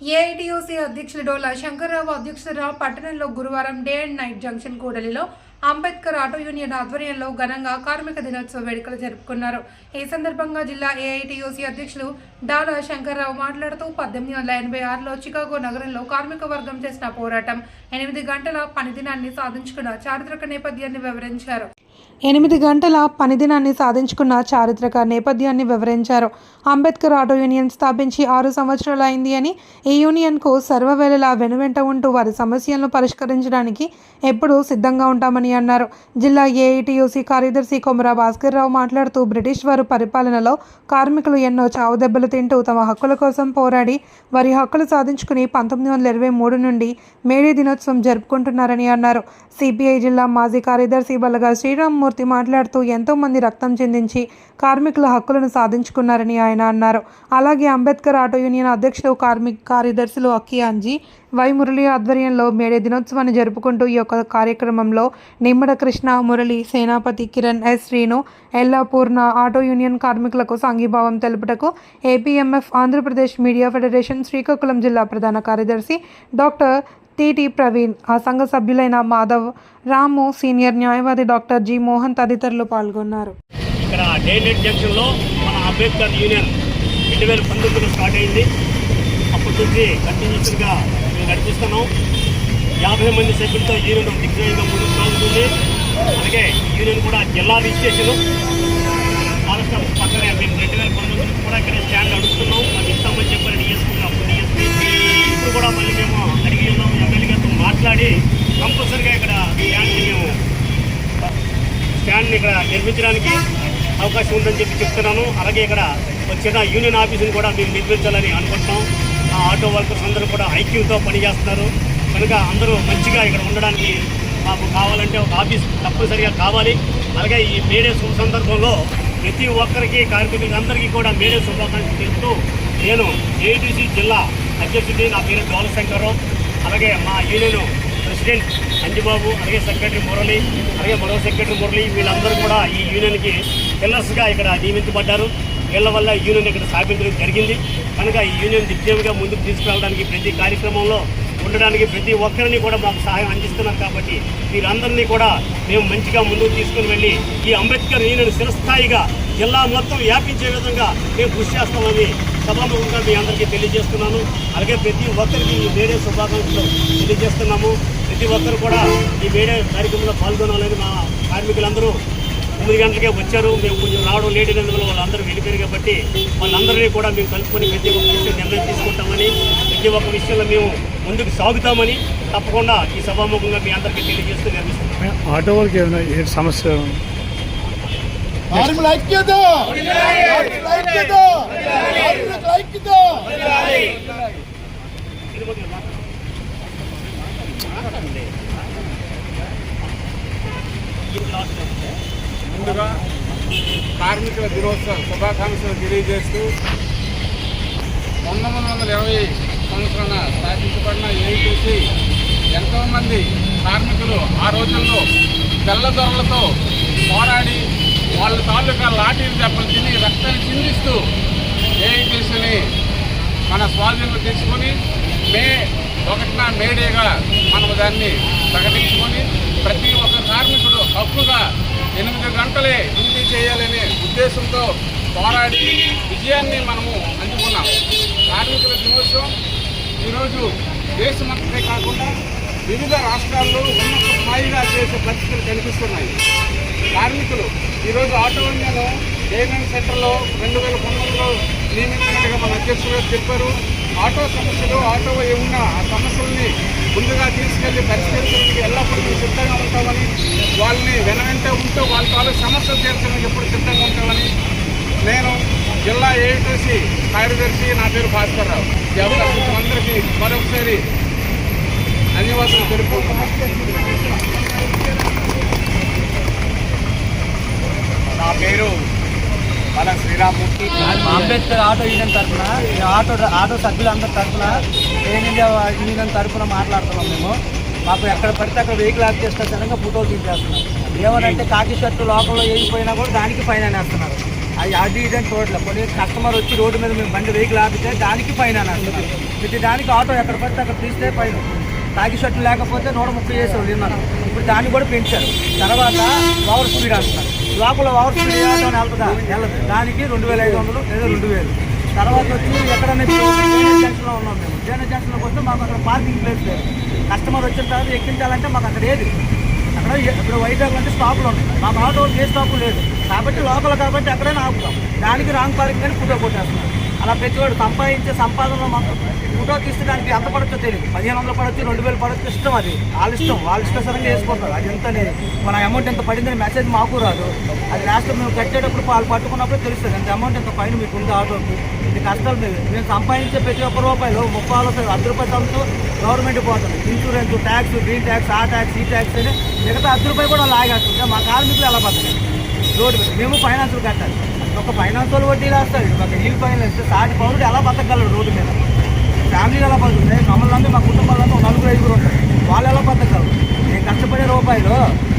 AITUC అధ్యక్షులు డోలా శంకర్రావు అధ్యక్షతన పట్టణంలో గురువారం డే అండ్ నైట్ జంక్షన్ కూడలిలో అంబేద్కర్ ఆటో యూనియన్ ఆధ్వర్యంలో ఘనంగా కార్మిక దినోత్సవ వేడుకలు జరుపుకున్నారు. ఈ సందర్భంగా జిల్లా ఏఐటీయూసీ అధ్యక్షులు డాలా శంకర్రావు మాట్లాడుతూ పద్దెనిమిది వందల ఎనభై ఆరులో చికాగో నగరంలో కార్మిక వర్గం చేసిన పోరాటం ఎనిమిది గంటల పనిదినాన్ని సాధించుకున్న చారిత్రక నేపథ్యాన్ని వివరించారు. ఎనిమిది గంటల పనిదినాన్ని సాధించుకున్న చారిత్రక నేపథ్యాన్ని వివరించారు. అంబేద్కర్ ఆటో యూనియన్ స్థాపించి ఆరు సంవత్సరాలు అయింది అని ఈ యూనియన్కు సర్వవేళలా వెనువెంట ఉంటూ వారి సమస్యలను పరిష్కరించడానికి ఎప్పుడూ సిద్ధంగా ఉంటామని అన్నారు. జిల్లా ఏఐటియూసీ కార్యదర్శి కొమరా భాస్కర్ రావు మాట్లాడుతూ బ్రిటిష్ వారు పరిపాలనలో కార్మికులు ఎన్నో చావు దెబ్బలు తింటూ తమ హక్కుల కోసం పోరాడి వారి హక్కులు సాధించుకుని పంతొమ్మిది వందల ఇరవై మూడు నుండి మేడే దినోత్సవం జరుపుకుంటున్నారని అన్నారు. సిపిఐ జిల్లా మాజీ కార్యదర్శి బలగా కృష్ణమూర్తి మాట్లాడుతూ ఎంతోమంది రక్తం చెందించి కార్మికుల హక్కులను సాధించుకున్నారని ఆయన అన్నారు. అలాగే అంబేద్కర్ ఆటో యూనియన్ అధ్యక్షులు కార్మిక కార్యదర్శులు అక్కి అంజీ వై మురళి ఆధ్వర్యంలో మేడే దినోత్సవాన్ని జరుపుకుంటూ ఈ యొక్క కార్యక్రమంలో Nimmada Krishna Murali Senapathi Kiran S Srinu Ellapurna auto union కార్మికులకు సంఘీభావం తెలుపుటకు APMF Andhra Pradesh media federation Srikakulam జిల్లా ప్రధాన కార్యదర్శి డాక్టర్ టిటి ప్రవీణ్ ఆ సంఘ సభ్యులైన మాధవ్ రాము సీనియర్ న్యాయవాది డాక్టర్ జి మోహన్ తదితరులు పాల్గొన్నారు. ఇక్కడ డే నైట్ జంక్షన్లో మన అంబేద్కర్ యూనియన్ రెండు వేల పంతొమ్మిదిలో స్టార్ట్ అయింది. అప్పటి నుంచి కంటిన్యూస్గా మేము నడిపిస్తున్నాం. యాభై మంది సభ్యులతో యూనియన్ దిగ్విజయంగా ముందుకు సాగుతుంది. అలాగే యూనియన్ కూడా జిల్లా రిజిస్ట్రేషన్ రాష్ట్రం పక్కనే మేము రెండు వేల పంతొమ్మిది కూడా ఇక్కడ స్టాండ్ అడుగుతున్నాం అది ఇస్తామని చెప్పారు డిఎస్పీ ఇప్పుడు కూడా మళ్ళీ మేము అడిగి ఉన్నాం ఎమ్మెల్యే గారితో మాట్లాడి కంపల్సరిగా ఇక్కడ స్టాండ్ని మేము స్టాండ్ని ఇక్కడ నిర్మించడానికి అవకాశం ఉందని చెప్పి చెప్తున్నాను. అలాగే ఇక్కడ ఒక చిన్న యూనియన్ ఆఫీసుని కూడా మేము నిర్మించాలని అనుకుంటున్నాం. ఆ ఆటో వర్కర్స్ అందరూ కూడా ఐక్యూతో పనిచేస్తున్నారు. కనుక అందరూ మంచిగా ఇక్కడ ఉండడానికి మాకు కావాలంటే ఒక ఆఫీస్ తప్పనిసరిగా కావాలి. అలాగే ఈ మేడే శుభ సందర్భంలో ప్రతి ఒక్కరికి కార్మికులందరికీ కూడా మేడే శుభాకాంక్షలు తెలుపుతూ నేను ఏటీసీ జిల్లా అధ్యక్షుడిని నా పేరు డోల శంకర్రావు అలాగే మా యూనియన్ ప్రెసిడెంట్ అంజుబాబు అలాగే సెక్రటరీ మురళి అలాగే మరో సెక్రటరీ మురళి వీళ్ళందరూ కూడా ఈ యూనియన్కి పిల్లర్స్గా ఇక్కడ నియమించబడ్డారు. వీళ్ళ వల్ల యూనియన్ ఇక్కడ స్థాపించడం జరిగింది. కనుక ఈ యూనియన్ నిత్యంగా ముందుకు తీసుకురావడానికి ప్రతి కార్యక్రమంలో ఉండడానికి ప్రతి ఒక్కరిని కూడా మాకు సహాయం అందిస్తున్నారు కాబట్టి వీరందరినీ కూడా మేము మంచిగా ముందుకు తీసుకుని వెళ్ళి ఈ అంబేద్కర్ యూనియన్ శిరస్థాయిగా జిల్లా మొత్తం వ్యాపించే విధంగా మేము కృషి చేస్తామని సభాముఖంగా మీ అందరికీ తెలియజేస్తున్నాను. అలాగే ప్రతి ఒక్కరికి ఈ మేడే శుభాకాంక్షలు తెలియజేస్తున్నాము. ప్రతి ఒక్కరు కూడా ఈ మేడే కార్యక్రమంలో పాల్గొనాలని మా కార్మికులందరూ తొమ్మిది గంటలకే వచ్చారు. మేము కొంచెం రావడం లేట్ అయినందువల్ల వాళ్ళందరూ వెళ్ళిపోయారు కాబట్టి వాళ్ళందరినీ కూడా మేము కలుపుకొని ప్రతి ఒక్క విషయం నిర్ణయం తీసుకుంటామని ప్రతి ఒక్క విషయంలో మేము ముందుకు సాగుతామని తప్పకుండా ఈ సభాముఖంగా మీ అందరికీ తెలియజేస్తూ నిర్మిస్తున్నాం ఆటో వాళ్ళకి ఏమైనా ఏ సమస్య? కార్మికుల ఐక్యత ముందుగా కార్మికుల దినోత్సవ శుభాకాంక్షలు తెలియజేస్తూ పంతొమ్మిది వందల ఇరవై సంవత్సరాన స్థాపించబడిన ఏఐటీసీ ఎంతోమంది కార్మికులు ఆ రోజుల్లో తెల్లదొరలతో పోరాడి వాళ్ళ తాలూకా లాఠీలు దెబ్బలు తిని రక్తాన్ని చిందిస్తూ ఏఐటీసీని మన స్వాధీనంలో తీసుకొని మే ఒకటిన మేడేగా మనం దాన్ని ప్రకటించుకొని ప్రతి ఒక్క కార్మికుడు హక్కుగా ఎనిమిది గంటలే డ్యూటీ చేయాలనే ఉద్దేశంతో పోరాడి విజయాన్ని మనము అందుకున్నాం కార్మికుల దినోత్సవం ఈరోజు దేశమంతటే కాకుండా వివిధ రాష్ట్రాల్లో ఉన్నత స్థాయిగా చేసే పరిస్థితులు కనిపిస్తున్నాయి. కార్మికులు ఈరోజు ఆటో యూనియన్ గవర్నమెంట్ సెంటర్లో రెండు వేల పంతొమ్మిదిలో నియమించినట్టుగా మన అధ్యక్షులు చెప్పారు. ఆటో సమస్యలు ఆటో ఉన్న ఆ సమస్యల్ని ముందుగా తీసుకెళ్ళి పరిష్కరించడానికి ఎల్లప్పుడూ మేము సిద్ధంగా ఉంటామని వాళ్ళని వెనవెంట ఉంటూ వాళ్ళ వాళ్ళ సమస్యలు తీర్చడానికి ఎప్పుడు సిద్ధంగా ఉంటామని నేను జిల్లా ఏఐటీసీ కార్యదర్శి నా పేరు భాస్కర్ రావు. అందరికీ మరొకసారి ధన్యవాదాలు తెలుపుకుంటున్నాను. నా పేరు మన శ్రీరామ్మూర్తి అంబేద్కర్ ఆటో యూనియన్ తరఫున ఆటో ఆటో సభ్యులందరి తరఫున ఎయిర్ ఇండియా యూనియన్ తరఫున మాట్లాడుతున్నాం మేము. మాకు ఎక్కడ పడితే అక్కడ వెహికల్ ఆఫ్ చేస్తే సడన్గా ఫోటోలు తీసేస్తున్నాం ఏమనంటే కాకి షర్టు లోపల వేయిపోయినా కూడా దానికి ఫైన్ అనేస్తున్నారు. అవి అది ఇది అని చూడలేదు కొన్ని కస్టమర్ వచ్చి రోడ్డు మీద మేము బండి వెహికల్ ఆపితే దానికి ఫైన్ అని ప్రతి దానికి ఆటో ఎక్కడ పడితే అక్కడ తీస్తే ఫైన్. తాగి షర్ట్లు లేకపోతే నూట ముప్పై చేసేవాళ్ళు విన్నాను ఇప్పుడు దాన్ని కూడా పెంచారు. తర్వాత ఓవర్ స్పీడ్ అంటున్నారు లోపల ఓవర్ స్పీడ్ వేయడం వెళ్తుందా వెళ్ళదు దానికి రెండు వేల ఐదు వందలు లేదా రెండు వేలు. తర్వాత వచ్చి ఎక్కడైనా జంక్షన్లో ఉన్నాం మేము. జేఎన్ఎస్ జంక్షన్లోకి వస్తే మాకు అక్కడ పార్కింగ్ ప్లేస్ లేదు. కస్టమర్ వచ్చిన తర్వాత ఎక్కించాలంటే మాకు అక్కడ ఏది? అక్కడ ఇప్పుడు వైజాగ్ అంటే స్టాపులు ఉన్నాయి మాకు ఆటో ఏ స్టాపు లేదు. కాబట్టి లోపల కాబట్టి అక్కడే ఆపుతాం. దానికి రాంగ్ పార్కింగ్ అని ఫోటో కొట్టేస్తున్నారు. అలా ప్రతివాడు సంపాదించే సంపాదనలో మాకు ఫోటో తీస్తే దానికి ఎంత పడచ్చో తెలియదు. పదిహేను వందలు పడొచ్చు రెండు వేలు పడొచ్చు ఇష్టం అది. వాళ్ళ ఇష్టం వాళ్ళ ఇష్టసరంగా వేసుకుంటారు అది ఎంత అనేది మన అమౌంట్ ఎంత పడిందని మెసేజ్ మాకు రాదు. అది లాస్ట్ మేము కట్టేటప్పుడు వాళ్ళు పట్టుకున్నప్పుడు తెలుస్తుంది. ఎంత అమౌంట్ ఎంత పైన మీకు ఉంది ఆటోకి. ఇది కష్టాలు లేదు మేము సంపాదించే ప్రతి ఒక్క రూపాయలు ముప్పై రూపాయలు అర్ధ రూపాయలు సొంతం గవర్నమెంట్ పోతుంది. ఇన్సూరెన్స్ ట్యాక్స్ గ్రీన్ ట్యాక్స్ ఆ ట్యాక్స్ ఈ ట్యాక్స్ అని మిగతా అర్ధ రూపాయలు కూడా లాగేస్తుంది మా కార్మికులు ఎలా బతకాలి రోడ్డు మీద. మేము ఫైనాన్సులు కట్టాలి. ఒక ఫైనాన్స్ వాళ్ళు వడ్డీ వేస్తారు ఒక నీళ్ళు ఫైన్ వేస్తే సాటి పౌరుడు ఎలా బతకగలడు రోడ్డు మీద? ఫ్యామిలీ ఎలా బతుకుతాయి? మమ్మల్ని మా కుటుంబాలంతా ఒక నలుగురు ఐదుగురు ఉంటారు. వాళ్ళు ఎలా బతకగలరు? నేను కష్టపడే రూపాయలు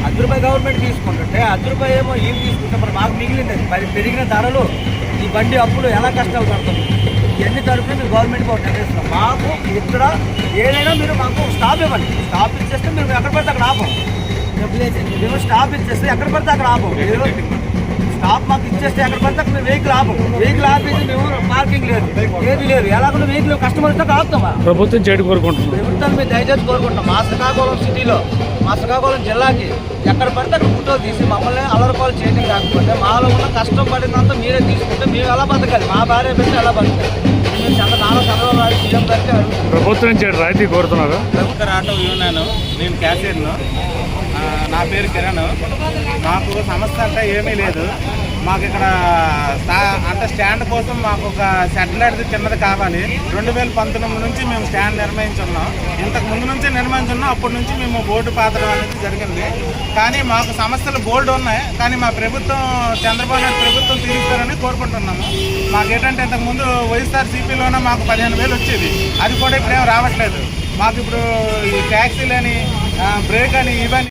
అర్ధ రూపాయి గవర్నమెంట్ తీసుకుంటుంటే అర్ధ రూపాయి ఏమో ఏం తీసుకుంటే మరి మాకు మిగిలింది మరి పెరిగిన ధరలు ఈ బండి అప్పులు ఎలా కష్టాలు పడుతుంది ఇవన్నీ తరఫున మీరు గవర్నమెంట్కి ఒక నిర్ణయిస్తున్నాం మాకు ఇక్కడ ఏదైనా మీరు మాకు స్టాప్ ఇవ్వండి. స్టాప్ ఇచ్చేస్తే మీరు ఎక్కడ పడితే అక్కడ ఆపం. మేము స్టాప్ ఇచ్చేస్తే ఎక్కడ పడితే అక్కడ ఆపం. మీరు స్టాప్ మాకు ఇచ్చేస్తే ఎక్కడ పడితే అక్కడ వెహికల్ ఆపం. వెహికల్ ఆపేసి మేము పార్కింగ్ లేదు. ఏది లేదు. ఎలాగో వెహికల్ కస్టమర్ వస్తే ఆపుతామా ప్రభుత్వం చేయడం కోరుకుంటున్నాం ప్రభుత్వాన్ని మేము దయచేసి కోరుకుంటాం మా శ్రీకాకుళం సిటీలో మా శ్రీకాకుళం జిల్లాకి ఎక్కడ పడితే అక్కడ ఫోటోలు తీసి మమ్మల్ని అలరపాలు చేయడం కాకపోతే మాలో ఉన్న కష్టం పడినంత మీరే తీసుకుంటే మేము ఎలా బతకాలి? మా భార్య పెట్టి ఎలా బతకాలి? మేము చంద్ర నాలుగు చంద్రబాబు నాయుడు సీఎం గారికి ప్రభుత్వం నుంచి రాయితీ కోరుతున్నారు? ప్రభుత్వ ఆటో యూనియన్ నేను. క్యాషియర్ను. నా పేరు కిరణ్. మాకు సమస్య అంటే ఏమీ లేదు. మాకు ఇక్కడ అంటే స్టాండ్ కోసం మాకు ఒక సెటిలైట్ చిన్నది కావాలి. రెండు వేల పంతొమ్మిది నుంచి మేము స్టాండ్ నిర్మించున్నాం. ఇంతకు ముందు నుంచే నిర్మించున్నాం. అప్పటి నుంచి మేము బోర్డు పాతడం అనేది జరిగింది. కానీ మాకు సమస్యలు బోర్డు ఉన్నాయి. కానీ మా ప్రభుత్వం చంద్రబాబు నాయుడు ప్రభుత్వం తీరుస్తారని కోరుకుంటున్నాము. మాకు ఏంటంటే ఇంతకుముందు వైఎస్ఆర్ సిపిలోనే మాకు పదిహేను వేలు వచ్చేది. అది కూడా ఇప్పుడేం రావట్లేదు. మాకు ఇప్పుడు ఈ ట్యాక్సీలని బ్రేక్ అని ఇవన్నీ